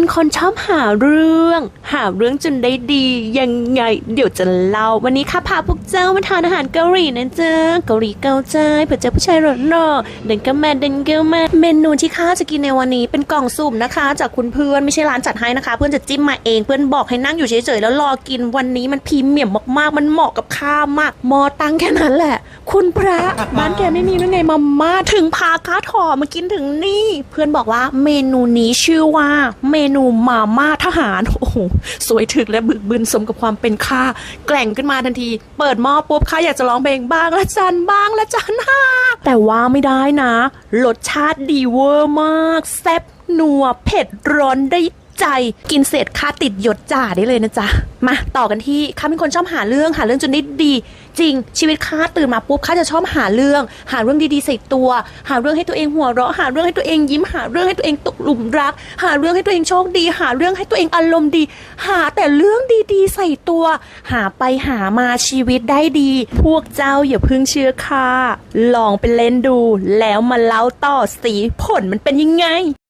เป็นคนชอบหาเรื่อง หาเรื่องจนได้ดี ยังไง เดี๋ยวจะเล่า วันนี้ข้าพาพวกเจ้ามาทานอาหารเกาหลีนะจ๊ะเกาหลีเกาใจเผื่อเจอผู้ชายหล่อๆเดินก็มาเดินก็มาเมนูที่ข้าจะกินในวันนี้เป็นกล่องสุ่มนะคะ จากคุณเพื่อนไม่ใช่ร้านจัดให้นะคะ เพื่อนจะจิ้มมาเองเพื่อนบอกให้นั่งอยู่เฉยๆแล้วรอกินวันนี้มันพรีเมียมมากๆ มันเหมาะกับข้ามากมอตังแค่นั้นแหละ คุณพระบ้านแกไม่มีหรือไงมาม่าถึงพาข้าถอมากินถึงนี่ เพื่อนบอกว่าเมนูนี้ชื่อว่าเมนูมาม่าทหาร โอ้โห สวยถึกและบึกบึนสมกับความเป็นข้าแกล่งขึ้นมาทันที เปิดหม้อปุ๊บข้าอยากจะร้องเพลงบ้างละจันบ้างละจันฮ่าแต่ว่าไม่ได้นะรสชาติดีเวอร์มากแซ่บนัวเผ็ดร้อนได้ ใจกินเสร็จค่าติดหยดจ่าได้เลยนะจ๊ะ มาต่อกันที่ข้าเป็นคนชอบหาเรื่องหาเรื่องจนได้ดี จริง ชีวิตข้าตื่นมาปุ๊บข้าจะชอบหาเรื่อง หาเรื่องดีๆใส่ตัว หาเรื่องให้ตัวเองหัวเราะหาเรื่องให้ตัวเองยิ้มหาเรื่องให้ตัวเองตกหลุมรัก หาเรื่องให้ตัวเองโชคดี หาเรื่องให้ตัวเองอารมณ์ดี หาแต่เรื่องดีๆ ใส่ตัว หาไปหามาชีวิตได้ดี พวกเจ้าอย่าเพิ่งเชื่อข้าลองไปเล่นดู แล้วมาเล่าต่อสีผลมันเป็นยังไง